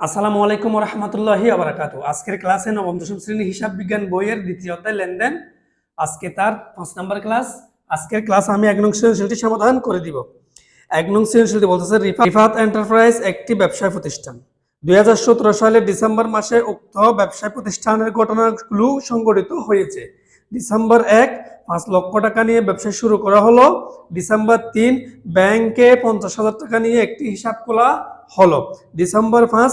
আসসালামু আলাইকুম রহমতুল্লাহি আবরাকাত আজকের ক্লাসে নবম, দশম শ্রেণি হিসাব বিজ্ঞান বইয়ের দ্বিতীয় অধ্যায় লেনদেন। আজকে তার পাঁচ নম্বর ক্লাস। আজকের ক্লাস আমি এক নং সৃজনশীলটি সমাধান করে দিব। এক নং সৃজনশীলটি বলতেছে রিফাত এন্টারপ্রাইজ একটি ব্যবসায় প্রতিষ্ঠান। দুই হাজার সতেরো সালের ডিসেম্বর মাসে উক্ত ব্যবসায় প্রতিষ্ঠানের ঘটনাগুলো সংগঠিত হয়েছে। ডিসেম্বর এক, পাঁচ লক্ষ টাকা নিয়ে ব্যবসা শুরু করা হলো। ডিসেম্বর তিন, ব্যাংকে পঞ্চাশ হাজার টাকা নিয়ে একটি হিসাব খোলা হলো। ডিসেম্বর পাঁচ,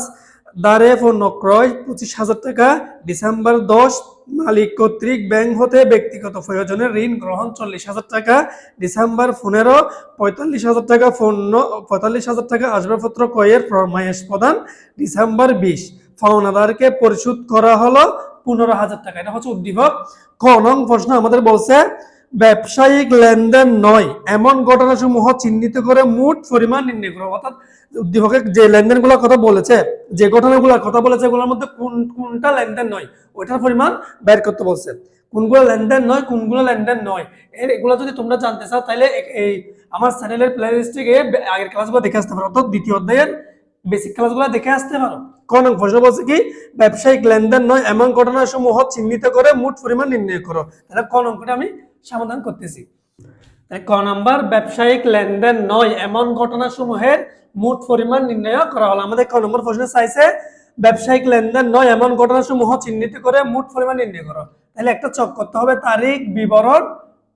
দ্বারে পণ্য ক্রয় পঁচিশ হাজার টাকা। ডিসেম্বর দশ, মালিক কর্তৃক ব্যাংক হতে ব্যক্তিগত প্রয়োজনে ঋণ গ্রহণ চল্লিশ হাজার টাকা। ডিসেম্বর পনেরো, পঁয়তাল্লিশ হাজার টাকা পণ্য, পঁয়তাল্লিশ হাজার টাকা আসবাবপত্র ক্রয়ের ফরমায়েশ প্রদান। ডিসেম্বর বিশ ফাওনাদারকে পরিশোধ করা হলো পনেরো হাজার টাকা। এটা হচ্ছে উদ্দীপক। ক, নং প্রশ্ন আমাদের বলছে ব্যবসায়িক লেনদেন নয়, এমন ঘটনাসমূহ চিহ্নিত করে মোট পরিমাণ নির্ণয় করো। অর্থাৎ উদ্দীপকের যে লেনদেনগুলোর কথা বলেছে, যে ঘটনাগুলোর কথা বলেছে, এগুলোর মধ্যে কোন, কোনটা লেনদেন নয়, ওইটার পরিমাণ বের করতে বলছে। কোনগুলো লেনদেন নয়, কোনগুলো লেনদেন নয়, এর এগুলো যদি তোমরা জানতে চাও, তাহলে এই আমার চ্যানেলের প্লে লিস্টে গিয়ে আগের ক্লাসগুলো দেখে আসতে পারো, অর্থাৎ দ্বিতীয় অধ্যায়ের বেসিক ক্লাসগুলো দেখে আসতে পারো। কোন প্রশ্ন বলছে কি, ব্যবসায়িক লেনদেন নয়, এমন ঘটনাসমূহ চিহ্নিত করে মোট পরিমাণ নির্ণয় করো। তাহলে কোন অঙ্কটা আমি সমাধান করতেছি। ক নাম্বার, ব্যবসায়িক লেনদেন নয়, এমন ঘটনা সমূহের মোট পরিমাণ নির্ণয় করা হলো। আমাদের ক নম্বর প্রশ্ন চাইছে, ব্যবসায়িক লেনদেন নয়, এমন ঘটনাসমূহ চিহ্নিত করে মোট পরিমাণ নির্ণয় করো। তাহলে একটা চক করতে হবে, তারিখ, বিবরণ,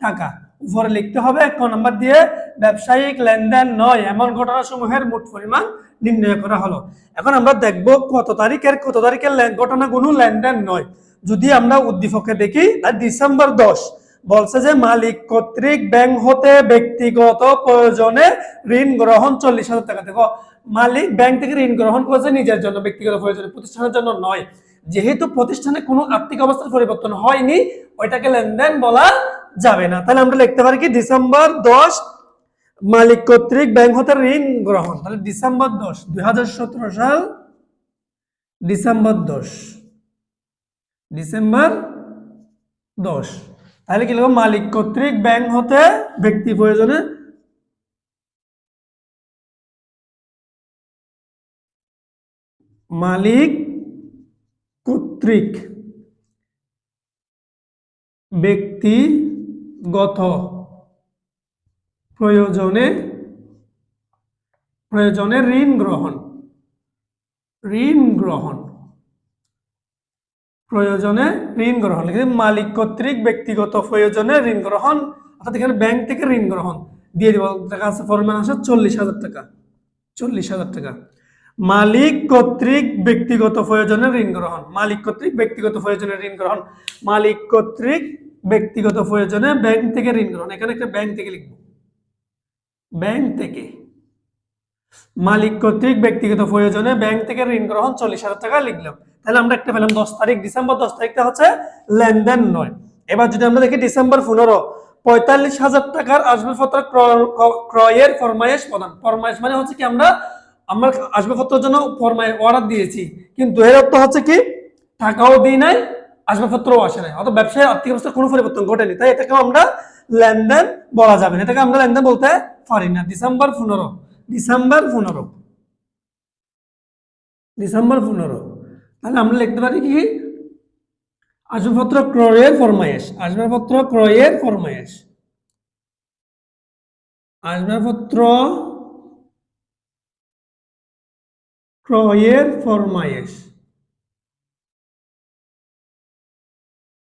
টাকা। উপরে লিখতে হবে, ক নম্বর দিয়ে, ব্যবসায়িক লেনদেন নয়, এমন ঘটনাসমূহের মোট পরিমাণ নির্ণয় করা হলো। এখন আমরা দেখব কত তারিখের কত তারিখের ঘটনাগুলো লেনদেন নয়। যদি আমরা উদ্দীপকে দেখি ডিসেম্বর দশ বলছে যে মালিক কর্তৃক ব্যাংক হতে ব্যক্তিগত প্রয়োজনে ঋণ গ্রহণ চল্লিশ হাজার টাকা। দেখো, মালিক ব্যাংক থেকে ঋণ গ্রহণ করেছে নিজের জন্য, ব্যক্তিগত প্রয়োজনে, প্রতিষ্ঠানের জন্য নয়। যেহেতু প্রতিষ্ঠানে কোনো আর্থিক অবস্থার পরিবর্তন হয়নি, ওইটাকে লেনদেন বলা যাবে না। তাহলে আমরা লিখতে পারি কি, ডিসেম্বর দশ, মালিক কর্তৃক ব্যাংক হতে ঋণ গ্রহণ। তাহলে ডিসেম্বর দশ, দুই সাল, ডিসেম্বর দশ ডিসেম্বর দশ। তাহলে কি লিখব? মালিক কর্তৃক ব্যাংক হতে ব্যক্তি প্রয়োজনে মালিক কর্তৃক ব্যক্তিগত প্রয়োজনে প্রয়োজনে ঋণ গ্রহণ ঋণ গ্রহণ। প্রয়োজনে ঋণ গ্রহণ। মালিক কর্তৃক ব্যক্তিগত প্রয়োজনে ঋণ গ্রহণ, অর্থাৎ এখানে ব্যাংক থেকে ঋণ গ্রহণ দিয়ে দিব। টাকা আছে পরিমাণ আছে চল্লিশ হাজার টাকা। চল্লিশ হাজার টাকা। মালিক কর্তৃক ব্যক্তিগত প্রয়োজনে ঋণ গ্রহণ। মালিক কর্তৃক ব্যক্তিগত প্রয়োজনে ঋণ গ্রহণ। মালিক কর্তৃক ব্যক্তিগত প্রয়োজনে ব্যাংক থেকে ঋণ গ্রহণ। এখানে একটা ব্যাংক থেকে লিখব। ব্যাংক থেকে। মালিক কর্তৃক ব্যক্তিগত প্রয়োজনে ব্যাংক থেকে ঋণ গ্রহণ চল্লিশ হাজার টাকা লিখলাম। তাহলে আমরা একটা পেলাম দশ তারিখ, ডিসেম্বর দশ তারিখটা হচ্ছে লেনদেন নয়। এবার যদি আমরা দেখি ডিসেম্বর পনেরো, পঁয়তাল্লিশ হাজার টাকার আসবাবপত্র ক্রয়ের ফরমায়েশ প্রদান। ফরমায়েশ মানে হচ্ছে কি আমরা আমরা আসবাবপত্রের জন্য ফরমায় অর্ডার দিয়েছি। কিন্তু এর অর্থ হচ্ছে কি? টাকাও দিই নাই, আসবাবপত্রও আসে নাই। অর্থাৎ ব্যবসায় আর্থিক অবস্থার কোনো পরিবর্তন ঘটেনি। তাই এটাকে আমরা লেনদেন বলা যাবে না। এটাকে আমরা লেনদেন বলতে পারি না। ডিসেম্বর পনেরো ডিসেম্বর পনেরো ডিসেম্বর পনেরো। তাহলে আমরা লিখতে পারি কি? আসবাবপত্র ক্রয়ের ফরমায়েশ। আসবাবপত্র ক্রয়ের ফরমায়েশ। আসবাবপত্র ক্রয়ের ফরমায়েশ।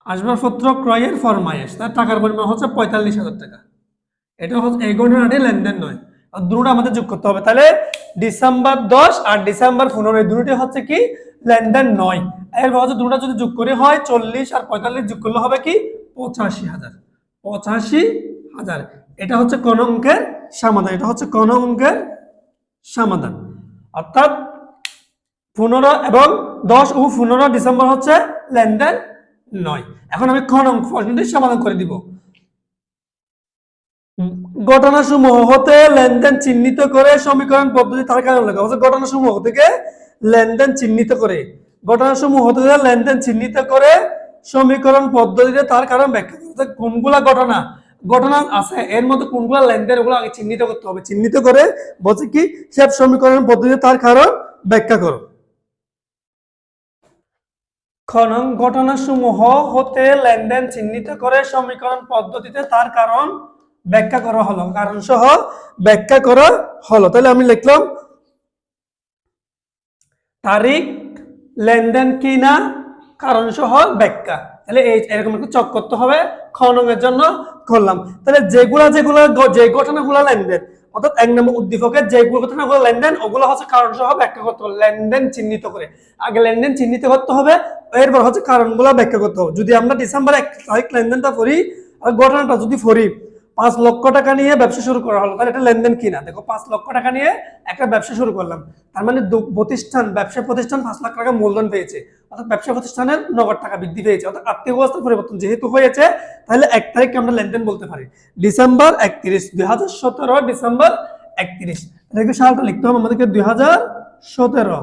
আসবাবপত্র ক্রয়ের ফরমায়েশ। তার টাকার পরিমাণ হচ্ছে পঁয়তাল্লিশ হাজার টাকা। এটা হচ্ছে এই ঘটনাটি লেনদেন নয়। দুটো আমাদের যোগ করতে হবে। তাহলে ডিসেম্বর দশ আর ডিসেম্বর পনেরো, এই দুটোটি হচ্ছে কি? লেনদেন নয়। এর হচ্ছে দুটো যদি যোগ করে, হয় চল্লিশ আর পঁয়তাল্লিশ যোগ করলে হবে কি? পঁচাশি হাজার। পঁচাশি হাজার। এটা হচ্ছে কোন অঙ্কের সমাধান। এটা হচ্ছে কোন অঙ্কের সমাধান। অর্থাৎ পনেরো এবং দশ ও পনেরো ডিসেম্বর হচ্ছে লেনদেন নয়। এখন আমি কোন অঙ্ক প্রশ্নটি সমাধান করে দিব। ঘটনাসমূহ হতে লেনদেন চিহ্নিত করে সমীকরণ পদ্ধতি তার কারণ লেখা। হচ্ছে ঘটনাসমূহ থেকে লেনদেন চিহ্নিত করে। ঘটনাসমূহ থেকে লেনদেন চিহ্নিত করে সমীকরণ পদ্ধতিতে তার কারণ ব্যাখ্যা করতে কোনগুলা ঘটনা? ঘটনা আছে, এর মধ্যে কোনগুলা লেনদেন, ওগুলো আগে চিহ্নিত করতে হবে। চিহ্নিত করে বলছে কি হিসাব সমীকরণ পদ্ধতিতে তার কারণ ব্যাখ্যা করো। খনন ঘটনাসমূহ হতে লেনদেন চিহ্নিত করে সমীকরণ পদ্ধতিতে তার কারণ ব্যাখ্যা করা হলো। কারণ সহ ব্যাখ্যা করা হলো। তাহলে আমি লিখলাম তারিখ, লেনদেন কি না, কারণ সহ ব্যাখ্যা। তাহলে এই এরকম একটু চক করতে হবে, খননের জন্য করলাম। তাহলে যেগুলা যেগুলা যে ঘটনাগুলো লেনদেন, অর্থাৎ এক নম্বর উদ্দীপকের যে ঘটনাগুলো লেনদেন, ওগুলো হচ্ছে কারণ সহ ব্যাখ্যা করতে হবে, লেনদেন চিহ্নিত করে। আগে লেনদেন চিহ্নিত করতে হবে, এরপর হচ্ছে কারণগুলো ব্যাখ্যা করতে হবে। যদি আমরা ডিসেম্বর এক তারিখ লেনদেনটা করি, আর ঘটনাটা যদি করি পাঁচ লক্ষ টাকা নিয়ে ব্যবসা শুরু করা হলো। তাহলে এটা লেনদেন কিনা দেখো, পাঁচ লক্ষ টাকা নিয়ে একটা ব্যবসা শুরু করলাম। তার মানে প্রতিষ্ঠান, ব্যবসা প্রতিষ্ঠান পাঁচ লাখ টাকা মূলধন পেয়েছে। অর্থাৎ ব্যবসা প্রতিষ্ঠানের নগদ টাকা বৃদ্ধি পেয়েছে। অর্থাৎ আর্থিক অবস্থার পরিবর্তন যেহেতু হয়েছে, তাহলে এক তারিখকে আমরা লেনদেন বলতে পারি। ডিসেম্বর একত্রিশ, দুই হাজার সতেরো, ডিসেম্বর একত্রিশ। এটাকে সালটা লিখতে হবে আমাদেরকে, দুই হাজার সতেরো।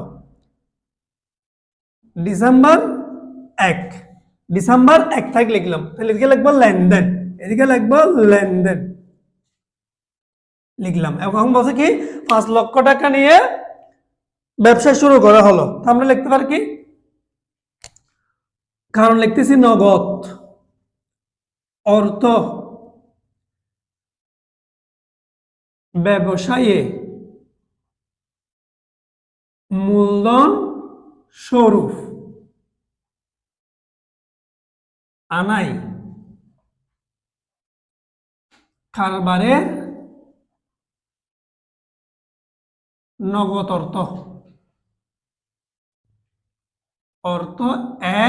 ডিসেম্বর এক। ডিসেম্বর এক তারিখ লিখলাম। তাহলে এদিকে লিখব লেনদেন। এদিকে লিখব লেনদেন। লিখলাম। এবং বলছে কি, পাঁচ লক্ষ টাকা নিয়ে ব্যবসা শুরু করা হলো। আমরা লিখতে পারি কি? কারণ লিখতেছি নগদ। অর্থ। ব্যবসায়ে মূলধন স্বরূপ। আনাই। কারবারের নগদ অর্থ। অর্থ এ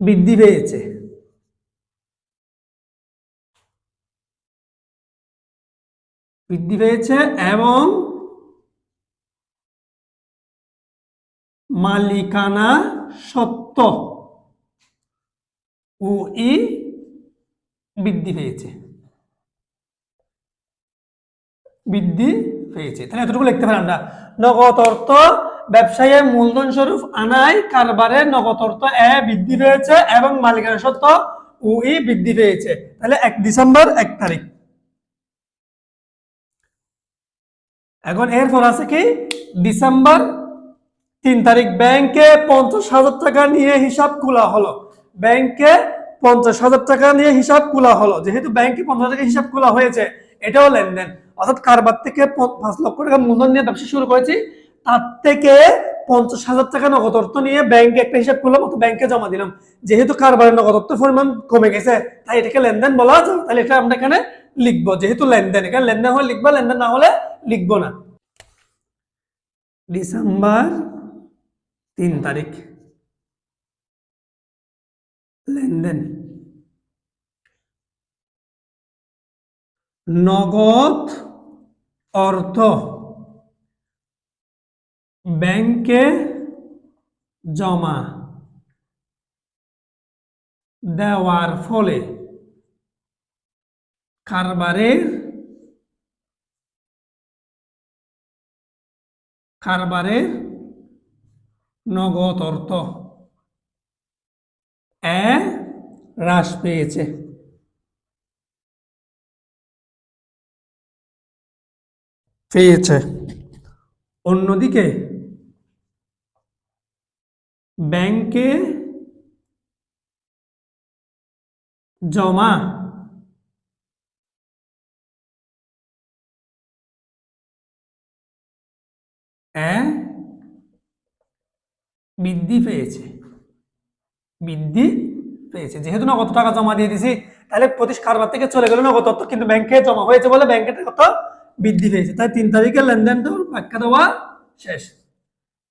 বৃদ্ধি পেয়েছে। বৃদ্ধি পেয়েছে এবং মালিকানা সত্ত্ব ও ই বৃদ্ধি পেয়েছে। বৃদ্ধি পেয়েছে। তাহলে এতটুকু লিখতে পারি আমরা। নগদ অর্থ ব্যবসায়ের মূলধন স্বরূপ আনায় কারবারে নগদ অর্থ এ বৃদ্ধি পেয়েছে এবং মালিকানা সত্ত্ব ও ই বৃদ্ধি পেয়েছে। তাহলে এক ডিসেম্বর, এক তারিখ। এখন এরপর আছে কি? ডিসেম্বর, তিন তারিখ। ব্যাংকে পঞ্চাশ হাজার টাকা নিয়ে হিসাব খোলা হলো। ব্যাংকে পঞ্চাশ হাজার টাকা নিয়ে হিসাব খোলা হলো। যেহেতু ব্যাংকে পঞ্চাশ টাকা হিসাব খোলা হয়েছে, এটাও লেনদেন। অর্থাৎ কারবার থেকে পাঁচ লক্ষ টাকা মূলধন নিয়ে ব্যবসা শুরু করেছি, তার থেকে পঞ্চাশ হাজার টাকা নগদ অর্থ নিয়ে ব্যাংকে একটা হিসাব করলাম অত ব্যাংকে জমা দিলাম। যেহেতু কারবারের নগদ অর্থের পরিমাণ কমে গেছে, তাই এটাকে লেনদেন বলা যায়। তাহলে এটা আমরা এখানে লিখব। যেহেতু লেনদেন, এখানে লেনদেন হলে লিখব, লেনদেন না হলে লিখব না। ডিসেম্বর তিন তারিখ। লেনদেন। নগদ অর্থ। ব্যাংকে জমা দেওয়ার ফলে কারবারের কারবারের নগদ অর্থ এ হ্রাস পেয়েছে। পেয়েছে। অন্যদিকে, ব্যাংকে জমা বৃদ্ধি পেয়েছে। বৃদ্ধি পেয়েছে। যেহেতু নগদ টাকা জমা দিয়ে দিছি তাহলে প্রতি কারবার থেকে চলে গেল নগদ অর্থ কিন্তু ব্যাংকে জমা হয়েছে বলে ব্যাংকের কত? বৃদ্ধি পেয়েছে। তাই তিন তারিখের লেনদেনটা ব্যাখ্যা দেওয়া শেষ।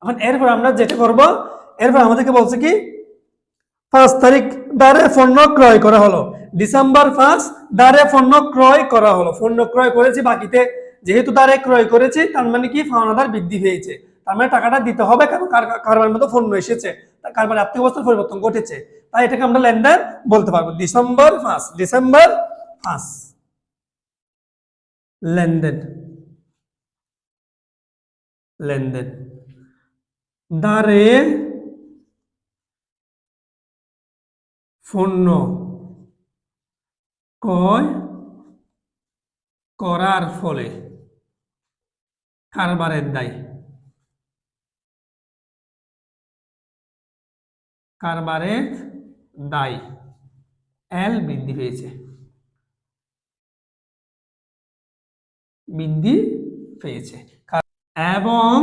এখন এরপর আমরা যেটা করব, এরপর আমাদেরকে বলছে কি, পাঁচ তারিখ দ্বারে পণ্য ক্রয় করা হলো। ডিসেম্বর পাঁচ দ্বারে পণ্য ক্রয় করা হলো। পণ্য ক্রয় করেছি বাকিতে। যেহেতু দ্বারে ক্রয় করেছি, তার মানে কি ফাওনাদার বৃদ্ধি পেয়েছে। তার মানে টাকাটা দিতে হবে কারণ কার- কারবার মতো পণ্য এসেছে। তার কারবার আর্থিক অবস্থার পরিবর্তন ঘটেছে। তাই এটাকে আমরা লেনদেন বলতে পারব। ডিসেম্বর পাঁচ ডিসেম্বর পাঁচ। লেনদেন লেনদেন দ্বারে পণ্য ক্রয় করার ফলে কারবারের দায় কারবারের দায় এল বৃদ্ধি পেয়েছে। বৃদ্ধি পেয়েছে। এবং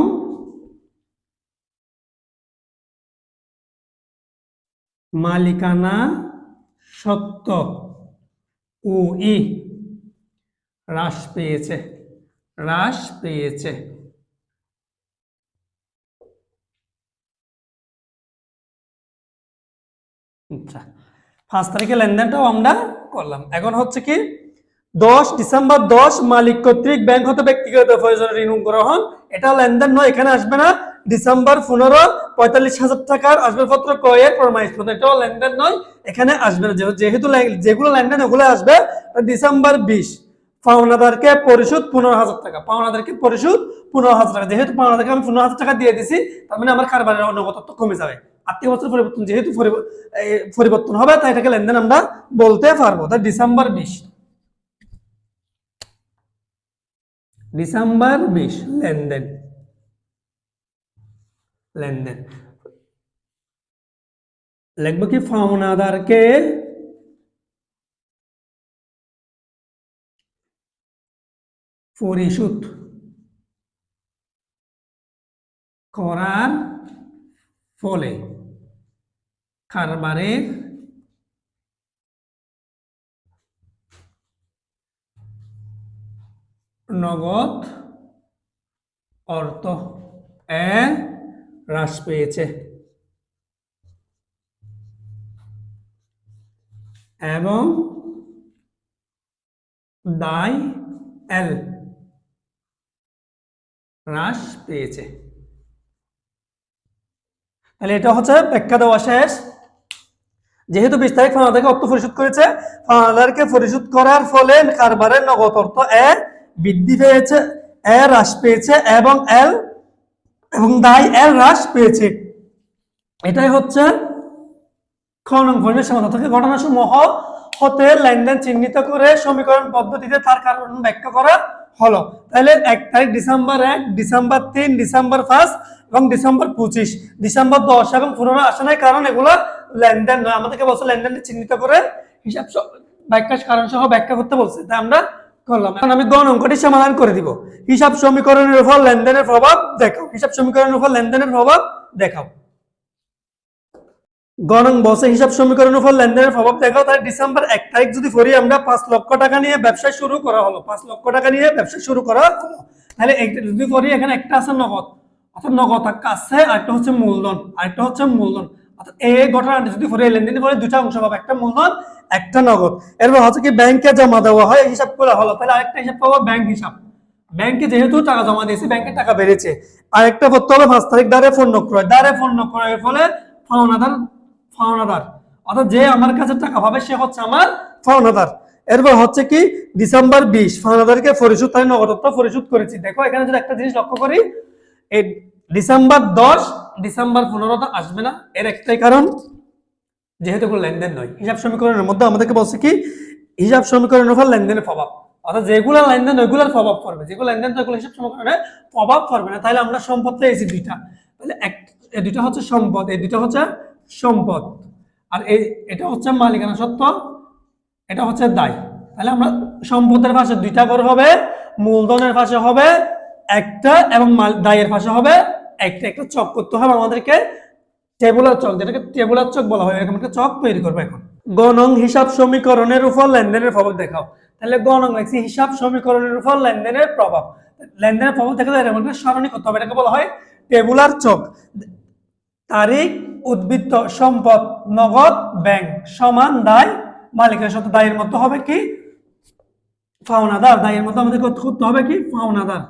মালিকানা সত্য ও ই হ্রাস পেয়েছে হ্রাস পেয়েছে। আচ্ছা পাঁচ তারিখে লেনদেনটাও আমরা করলাম। এখন হচ্ছে কি দশ ডিসেম্বর দশ মালিক কর্তৃক ব্যাংক হতে ব্যক্তিগত প্রয়োজনে ঋণ গ্রহণ এটা লেনদেন নয়, এখানে আসবে না। ডিসেম্বর পনেরো, পঁয়তাল্লিশ হাজার টাকার আসবাবপত্র ক্রয়ের প্রমাণিত এটাও লেনদেন নয়, এখানে আসবে না। যেহেতু- যেগুলো লেনদেন ওগুলো আসবে ডিসেম্বর বিশ। পাওনাদারকে পরিশোধ পনেরো হাজার টাকা। পাওনাদারকে পরিশোধ পনেরো হাজার টাকা। যেহেতু পাওনাদারকে আমি পনেরো হাজার টাকা দিয়ে দিছি, তার মানে আমার কারবারের অনগতত্ব কমে যাবে। আর্থিক বছর পরিবর্তন যেহেতু পরিবর্তন হবে, তাই এটাকে লেনদেন আমরা বলতে পারব। তাই ডিসেম্বর বিশ। ডিসেম্বর বিশ লেনদেন লেনদেন লিখব কি? পাওনাদারকে পরিশোধ করার ফলে কারবারের নগদ অর্থ এ হ্রাস পেয়েছে। এবং দায় এল হ্রাস পেয়েছে। তাহলে এটা হচ্ছে ব্যাখ্যা দেওয়া শেষ। যেহেতু বিশ তারিখ ফানাদারকে অর্থ পরিশোধ করেছে, ফানাদারকে পরিশোধ করার ফলে কারবারের নগদ অর্থ এ বৃদ্ধি পেয়েছে, এ হ্রাস পেয়েছে এবং এল এবং দায় এল হ্রাস পেয়েছে। এটাই হচ্ছে থেকে ঘটনাসমূহ হতে লেনদেন চিহ্নিত করে সমীকরণ পদ্ধতিতে তার কারণ ব্যাখ্যা করা হলো। তাহলে এক তারিখ ডিসেম্বর এক, ডিসেম্বর তিন, ডিসেম্বর পাঁচ এবং ডিসেম্বর পঁচিশ। ডিসেম্বর দশ এবং পনেরো আসে কারণ এগুলো লেনদেন নয়। আমাদেরকে বলছে লেনদেন চিহ্নিত করে হিসাব ব্যাখ্যা কারণ সহ ব্যাখ্যা করতে বলছে। তাই আমরা করলাম। এখন আমি গণ অঙ্কটি সমাধান করে দিব। হিসাব সমীকরণের উপর লেনদেনের প্রভাব দেখাও। হিসাব সমীকরণের উপর লেনদেনের প্রভাব দেখাও। গণং বসে হিসাব সমীকরণের উপর লেনদেনের প্রভাব দেখাও। তাই ডিসেম্বর এক তারিখ যদি করি আমরা পাঁচ লক্ষ টাকা নিয়ে ব্যবসা শুরু করা হলো। পাঁচ লক্ষ টাকা নিয়ে ব্যবসা শুরু করা হলো। তাহলে যদি করি এখানে একটা আছে নগদ। অর্থাৎ নগদ আছে, আরেকটা হচ্ছে মূলধন। আরেকটা হচ্ছে মূলধন। অর্থাৎ এই ঘটনাটা যদি করি লেনদেন করে দুটা অংশ পাবো, একটা মূলধন একটা নগদ। এরপর হচ্ছে কি ব্যাংকে জমা দেওয়া হয় হিসাব করা হলো। তাহলে আরেকটা হিসাব পাবো ব্যাংক হিসাব। ব্যাংকে যেহেতু টাকা জমা দিয়েছে ব্যাংকে টাকা বেড়েছে। আরেকটা করতে হবে, পাঁচ তারিখ দ্বারে পণ্য ক্রয় দ্বারে পণ্য ক্রয়ের ফলে পাওনাদার পাওনাদার অর্থাৎ যে আমার কাছে টাকা পাবে, সে হচ্ছে আমার পাওনাদার এরপর হচ্ছে কি, ডিসেম্বর বিশ পাওনাদারকে পরিশোধ, তাই নগদত্ব পরিশোধ করেছি। দেখো, এখানে যদি একটা জিনিস লক্ষ্য করি, এই ডিসেম্বর দশ, ডিসেম্বর পনেরোটা আসবে না। এর একটাই কারণ, যেহেতু কোনো লেনদেন নয়। হিসাব সমীকরণের মধ্যে আমাদেরকে বলছে কি, হিসাব সমীকরণের উপর লেনদেনের প্রভাব। অর্থাৎ যেগুলো লেনদেন, ওইগুলোর প্রভাব পড়বে। যেগুলো লেনদেন তো ওইগুলো হিসাব সমীকরণে প্রভাব পড়বে না। তাহলে আমরা সম্পদ পেয়েছি দুইটা। তাহলে এক এই দুইটা হচ্ছে সম্পদ এই দুইটা হচ্ছে সম্পদ। আর এই, এটা হচ্ছে মালিকানা সত্ত্ব এটা হচ্ছে দায়। তাহলে আমরা সম্পদের পাশে দুইটা ঘর হবে, মূলধনের পাশে হবে একটা এবং দায়ের পাশে হবে একটা একটা চক করতে হবে আমাদেরকে টেবুলার চক, যেটাকে টেবুলার চক বলা হয়, এরকম একটা চক তৈরি করব এখন। গণং হিসাব সমীকরণের উপর লেনদেনের প্রভাব দেখাও। তাহলে গণং লাগছে হিসাব সমীকরণের উপর লেনদেনের প্রভাব। লেনদেনের প্রভাব দেখাতে এরকম একটা সারণী করতে হবে, এটাকে বলা হয় টেবুলার চক। তারিখ, উদ্বৃত্ত, সম্পদ, নগদ, ব্যাংক সমান দায়, মালিকের সাথে দায়ের মতো হবে কি? ফাওনাদার, দায়ের মতো আমাদের করতে হবে কি? ফাওনাদার।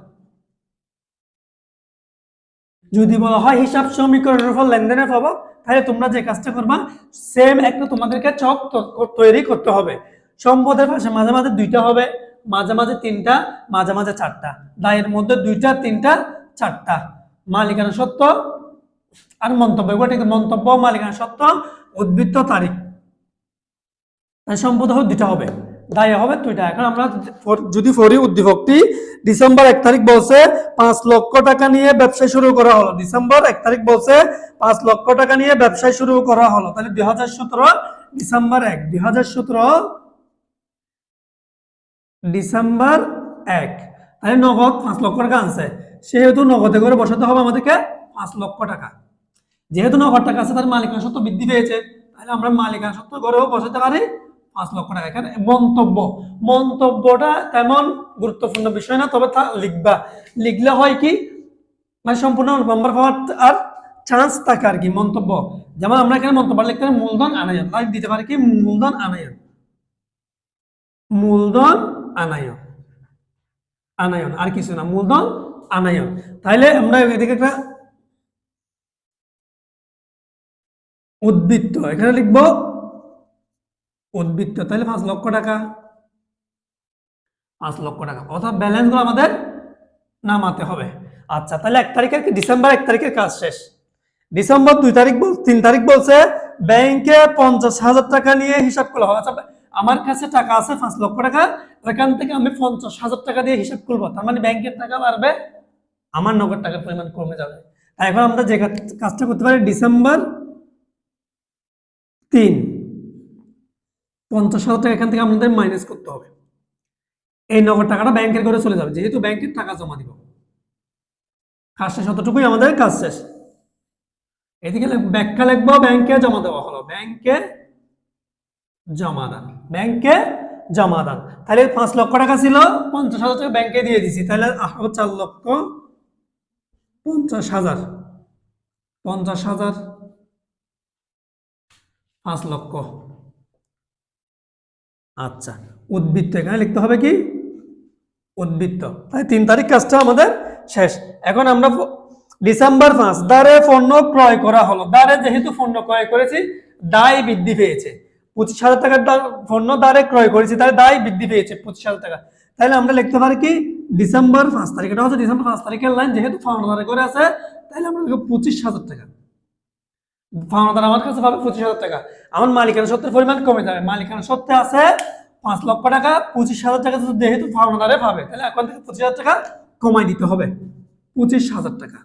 যদি বলা হয় হিসাব সমীকরণের উপর লেনদেনের পাবো, তাহলে তোমরা যে কাজটা করবা সেম একটা তোমাদেরকে চক তৈরি করতে হবে। সম্পদের পাশে মাঝে মাঝে দুইটা হবে, মাঝে মাঝে তিনটা, মাঝে মাঝে চারটা। দায়ের মধ্যে দুইটা, তিনটা, চারটা। মালিকানা সত্য আর মন্তব্য, এগুলো ঠিক মন্তব্য, মালিকানা সত্য, উদ্বৃত্ত, তারিখ। সম্পদ দুইটা হবে। দায় হবে দুইটা এখন আমরা যদি ফরি উদ্দীপকটি, ডিসেম্বর এক তারিখ বলছে পাঁচ লক্ষ টাকা নিয়ে ব্যবসা শুরু করা হলো। ডিসেম্বর এক তারিখ বলছে পাঁচ লক্ষ টাকা নিয়ে ব্যবসা শুরু করা হলো। তাহলে দুই হাজার সতেরো ডিসেম্বর এক, দুই হাজার সতেরো ডিসেম্বর এক। তাহলে নগদ পাঁচ লক্ষ টাকা আনছে। সেহেতু নগদে করে বসাতে হবে আমাদেরকে পাঁচ লক্ষ টাকা। যেহেতু নগদ টাকা আছে, তার মালিকানা সত্ত্ব বৃদ্ধি পেয়েছে। তাহলে আমরা মালিকানা করেও বসাতে পারি। পাঁচ লক্ষ টাকা। এখানে মন্তব্য। মন্তব্যটা তেমন গুরুত্বপূর্ণ বিষয় না, তবে তা লিখবা। লিখলে হয় কি? মানে সম্পূর্ণ নাম্বার পাওয়ার আর চান্স থাকে আর কি, মন্তব্য। যেমন আমরা এখানে মন্তব্য লিখতে পারি, মূলধন, আনায়ন। তাই দিতে পারি কি? মূলধন, আনায়ন। মূলধন, আনায়ন। আনায়ন, আর কিছু না, মূলধন, আনায়ন। তাহলে আমরা এদিকে একটা উদ্বৃত্ত। এখানে লিখব উদ্বৃত্ত। তাহলে পাঁচ লক্ষ টাকা। পাঁচ লক্ষ টাকা। অর্থাৎ ব্যালেন্সগুলো আমাদের নামাতে হবে। আচ্ছা তাহলে এক তারিখের কি ডিসেম্বর, এক তারিখের কাজ শেষ। ডিসেম্বর দুই তারিখ তিন তারিখ বলছে ব্যাংকে পঞ্চাশ হাজার টাকা নিয়ে হিসাব করা হবে আচ্ছা আমার কাছে টাকা আছে পাঁচ লক্ষ টাকা, এখান থেকে আমি পঞ্চাশ হাজার টাকা দিয়ে হিসাব করব। তার মানে ব্যাংকের টাকা বাড়বে, আমার নগদ টাকার পরিমাণ কমে যাবে। এখন আমরা যে কাজটা করতে পারি, ডিসেম্বর তিন। পঞ্চাশ হাজার টাকা এখান থেকে আমাদের মাইনাস করতে হবে। এই নগদ টাকাটা ব্যাংকের করে চলে যাবে। যেহেতু ব্যাংকের টাকা জমা দিব। কাজ শেষ অতটুকুই আমাদের কাজ শেষ। এদিকে ব্যাখ্যা লিখব ব্যাংকে জমা দেওয়া হলো। ব্যাংকে জমা দান। ব্যাংকে জমা দান। তাহলে পাঁচ লক্ষ টাকা ছিল, পঞ্চাশ হাজার টাকা ব্যাংকে দিয়ে দিছি। তাহলে আরও চার লক্ষ পঞ্চাশ হাজার। পঞ্চাশ হাজার পাঁচ লক্ষ। আচ্ছা উদ্বৃত্ত এখানে লিখতে হবে কি? উদ্বৃত্ত। তাই তিন তারিখ কাজটা আমাদের শেষ। এখন আমরা ডিসেম্বর পাঁচ, দ্বারে পণ্য ক্রয় করা হলো। দ্বারে যেহেতু পণ্য ক্রয় করেছি, দায় বৃদ্ধি পেয়েছে। পঁচিশ হাজার টাকার পণ্য দ্বারে ক্রয় করেছি, তাহলে দায় বৃদ্ধি পেয়েছে পঁচিশ হাজার টাকা। তাহলে আমরা লিখতে পারি কি? ডিসেম্বর পাঁচ তারিখ। এটা হচ্ছে ডিসেম্বর পাঁচ তারিখের লাইন, যেহেতু ফাউন্ডারে করে আছে, তাহলে আমরা পঁচিশ হাজার টাকা। ফাউন্ডার আমার কাছে পাবে পঁচিশ হাজার টাকা। আমার মালিকানা পরিমাণ কমে যাবে। মালিকানা আছে পাঁচ লক্ষ টাকা, পঁচিশ হাজার টাকা যেহেতু পাবে, তাহলে এখন থেকে পঁচিশ হাজার টাকা কমাই দিতে হবে। পঁচিশ হাজার টাকা।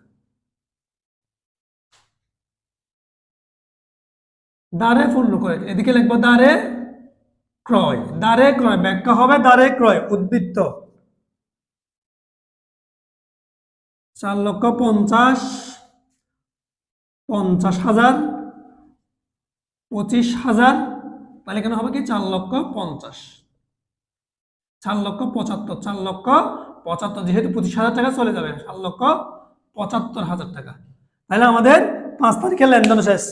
পূর্ণ করে এদিকে লিখব দ্বারে ক্রয়। দ্বারে ক্রয়। ব্যাখ্যা হবে দ্বারে ক্রয়। উদ্বৃত্ত। চার লক্ষ পঞ্চাশ পঞ্চাশ হাজার, পঁচিশ হাজার, তাহলে এখানে হবে কি? চার লক্ষ পঞ্চাশ। চার লক্ষ পঁচাত্তর, চার লক্ষ পঁচাত্তর, যেহেতু পঁচিশ হাজার টাকা চলে যাবে, চার লক্ষ পঁচাত্তর হাজার টাকা। তাহলে আমাদের পাঁচ তারিখের লেনদেন শেষ।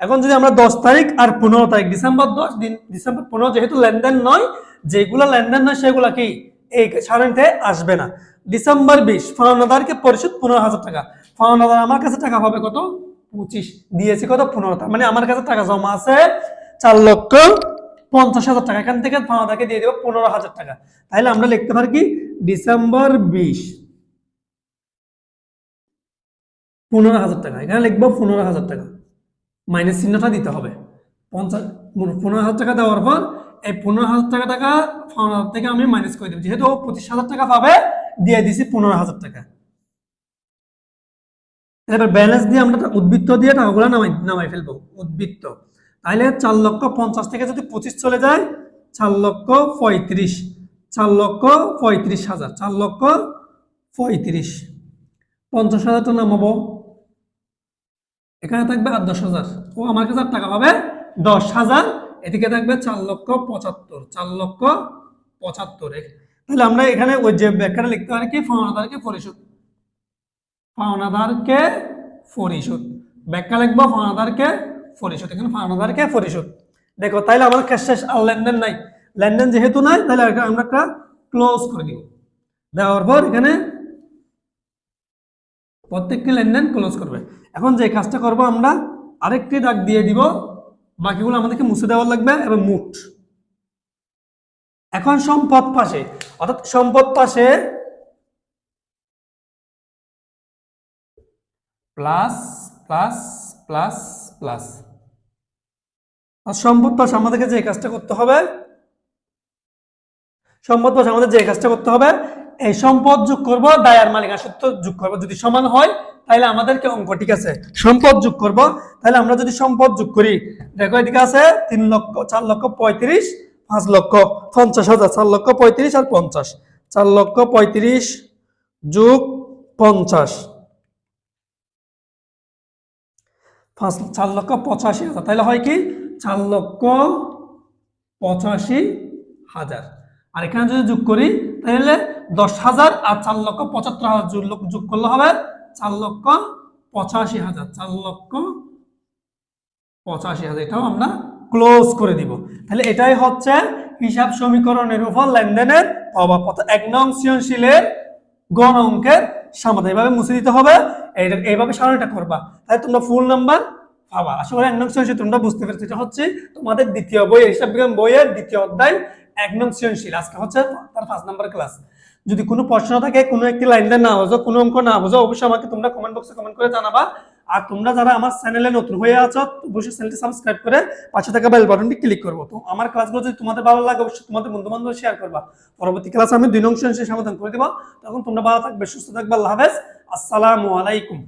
এখন যদি আমরা দশ তারিখ আর পনেরো তারিখ, ডিসেম্বর দশ দিন, ডিসেম্বর পনেরো যেহেতু লেনদেন নয়, যেগুলো লেনদেন নয় সেগুলো কি? এই সারণীতে আসবে না। ডিসেম্বর বিশ ফাওনাদারকে পরিশোধ পনেরো হাজার টাকা। ফাওনাদার আমার কাছে টাকা হবে কত? পঁচিশ দিয়েছি কত? পনেরো মানে আমার কাছে টাকা জমা আছে চার লক্ষ পঞ্চাশ হাজার টাকা। এখান থেকে ফাওনাদারকে দিয়ে দেবো পনেরো হাজার টাকা। তাহলে আমরা লিখতে পারি কি? ডিসেম্বর বিশ। পনেরো হাজার টাকা। এখানে লিখব পনেরো হাজার টাকা। মাইনাস চিহ্নটা দিতে হবে। পঞ্চাশ, পনেরো হাজার টাকা দেওয়ার পর এই পনেরো হাজার টাকা টাকা ফাউন্ডার থেকে আমি মাইনাস করে দেবো। যেহেতু পঁচিশ হাজার টাকা পাবে, দিয়ে দিছি পনেরো হাজার টাকা। এবার ব্যালেন্স দিয়ে আমরা উদ্বৃত্ত দিয়ে টাকাগুলো নামাই নামাই ফেলব, উদ্বৃত্ত। তাহলে চার লক্ষ পঞ্চাশ থেকে যদি পঁচিশ চলে যায়, চার লক্ষ পঁয়ত্রিশ, চার লক্ষ পঁয়ত্রিশ হাজার, চার লক্ষ পঁয়ত্রিশ। পঞ্চাশ হাজারটা নামাবো। এখানে থাকবে আর দশ হাজার। ও আমার কাছে টাকা পাবে দশ হাজার। এদিকে থাকবে চার লক্ষ পঁচাত্তর, চার লক্ষ পঁচাত্তর। তাহলে আমরা এখানে ওই যে ব্যাখ্যাটা লিখতে পারি কি ফাওনাদারকে পরিশোধ ফাওনাদারকে পরিশোধ ব্যাখ্যা লিখব ফাওনাদারকে পরিশোধ এখানে ফাওনাদারকে পরিশোধ দেখো, তাইলে আমার ক্যাশ শেষ, আর লেনদেন নাই। লেনদেন যেহেতু নাই তাহলে আমরা একটা ক্লোজ করে দিব। দেওয়ার পর এখানে প্রত্যেকটি লেনদেন ক্লোজ করবে। এখন যে কাজটা করব, আমরা আরেকটি দাগ দিয়ে দিব। বাকিগুলো আমাদেরকে মুছে দেওয়া লাগবে এবং মুঠ এখন সম্পদ পাশে। অর্থাৎ সম্পদ পাশে প্লাস প্লাস প্লাস প্লাস। আর সম্পদ পাশে আমাদেরকে যে কাজটা করতে হবে, সম্পদ বসে আমাদের যে কাজটা করতে হবে, এই সম্পদ যোগ করব, দায়ার মালিকানা সূত্র যোগ করব। যদি সমান হয়, তাহলে আমাদেরকে অঙ্ক, ঠিক আছে? সম্পদ যোগ করব, তাহলে আমরা যদি সম্পদ যোগ করি, দেখো এদিকে আছে তিন লক্ষ, চার লক্ষ পঁয়ত্রিশ, পাঁচ লক্ষ পঞ্চাশ হাজার, চার লক্ষ পঁয়ত্রিশ আর পঞ্চাশ। চার লক্ষ পঁয়ত্রিশ যোগ পঞ্চাশ। পাঁচ চার লক্ষ পঁচাশি হাজার। তাহলে হয় কি? চার লক্ষ পঁচাশি হাজার। আর এখানে যদি যোগ করি, তাহলে দশ হাজার আর চার লক্ষ পঁচাত্তর হাজার যোগ করলে হবে চার লক্ষ পঁচাশি হাজার। চার লক্ষ পঁচাশি হাজার। এটাও আমরা ক্লোজ করে দিব। তাহলে এটাই হচ্ছে হিসাব সমীকরণের উপর লেনদেনের প্রভাব। এক নং সৃজনশীলের গণ অঙ্কের সমাধান এইভাবে মুছে দিতে হবে। এইভাবে সারাটা করবা, তাহলে তোমরা ফুল নাম্বার পাবা। আশা করি এক নং সৃজনশীল তোমরা বুঝতে পেরেছ। এটা হচ্ছে তোমাদের দ্বিতীয় বই হিসাব বিজ্ঞান বইয়ের দ্বিতীয় অধ্যায়, এক নং সৃজনশীল। আজকে হচ্ছে তার ফার্স্ট নাম্বার ক্লাস যদি কোনো প্রশ্ন থাকে, কোনো একটি লাইন দিয়ে না বোঝো, কোনো অঙ্ক না বোঝো, অবশ্যই আমাকে তোমরা কমেন্ট বক্সে কমেন্ট করে জানাবা। আর তোমরা যারা আমার চ্যানেলে নতুন হয়ে আছো, অবশ্যই চ্যানেলটি সাবস্ক্রাইব করে পাশে থাকা বেল বাটনটি ক্লিক করব তো আমার ক্লাসগুলো যদি তোমাদের ভালো লাগে, অবশ্যই তোমাদের বন্ধু বান্ধব শেয়ার করবা। পরবর্তী ক্লাস আমি দুই নং সৃজনশীল সমাধান করে দেবো। তখন তোমরা ভালো থাকবে, সুস্থ থাকবে, আল্লাহ হাফেজ। আসসালামু আলাইকুম।